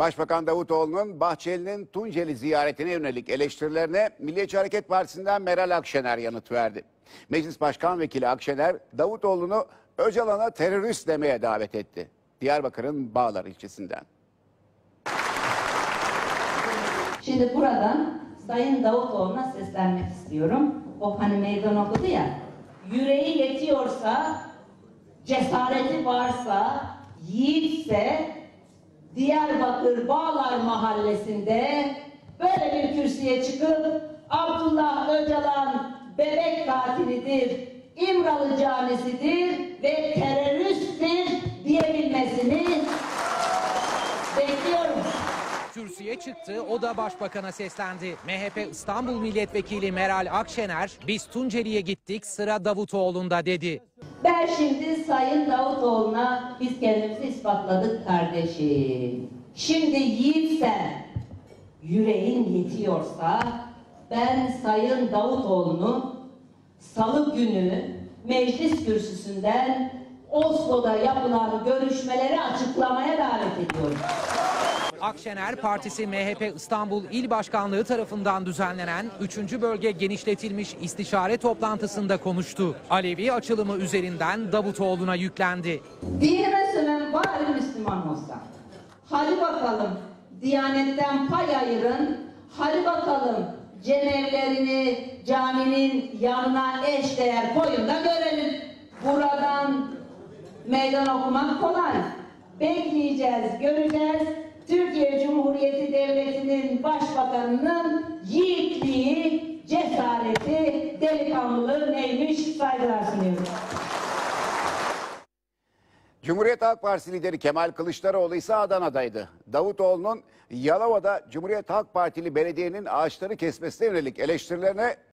Başbakan Davutoğlu'nun Bahçeli'nin Tunceli ziyaretine yönelik eleştirilerine Milliyetçi Hareket Partisi'nden Meral Akşener yanıt verdi. Meclis Başkan Vekili Akşener, Davutoğlu'nu Öcalan'a terörist demeye davet etti. Diyarbakır'ın Bağlar ilçesinden. Şimdi buradan Sayın Davutoğlu'na seslenmek istiyorum. O hani meydan okudu ya. Yüreği yetiyorsa, cesareti varsa, yiğitse Diyarbakır Bağlar Mahallesi'nde böyle bir kürsüye çıkıp Abdullah Öcalan bebek katilidir, İmralı canisidir ve teröristtir diyebilmesini bekliyorum. Kürsüye çıktı, o da başbakana seslendi. MHP İstanbul Milletvekili Meral Akşener, biz Tunceli'ye gittik sıra Davutoğlu'nda dedi. Ben şimdi Sayın Davutoğlu'na biz kendimizi ispatladık kardeşim. Şimdi yiğitsen, yüreğin yetiyorsa ben Sayın Davutoğlu'nu salı günü meclis kürsüsünden Oslo'da yapılan görüşmeleri açıklamaya davet ediyorum. Akşener Partisi MHP İstanbul İl Başkanlığı tarafından düzenlenen 3. bölge genişletilmiş istişare toplantısında konuştu. Alevi açılımı üzerinden Davutoğlu'na yüklendi. Dinime sönen bari Müslüman olsa. Hadi bakalım Diyanetten pay ayırın. Hadi bakalım cemevlerini caminin yanına eşdeğer koyun da görelim. Buradan meydan okumak kolay. Bekleyeceğiz, göreceğiz. Cumhuriyeti Devleti'nin başbakanının yiğitliği, cesareti, delikanlılığı neymiş saygılar sunuyorum. Cumhuriyet Halk Partisi lideri Kemal Kılıçdaroğlu ise Adana'daydı. Davutoğlu'nun Yalova'da Cumhuriyet Halk Partili belediyenin ağaçları kesmesine yönelik eleştirilerine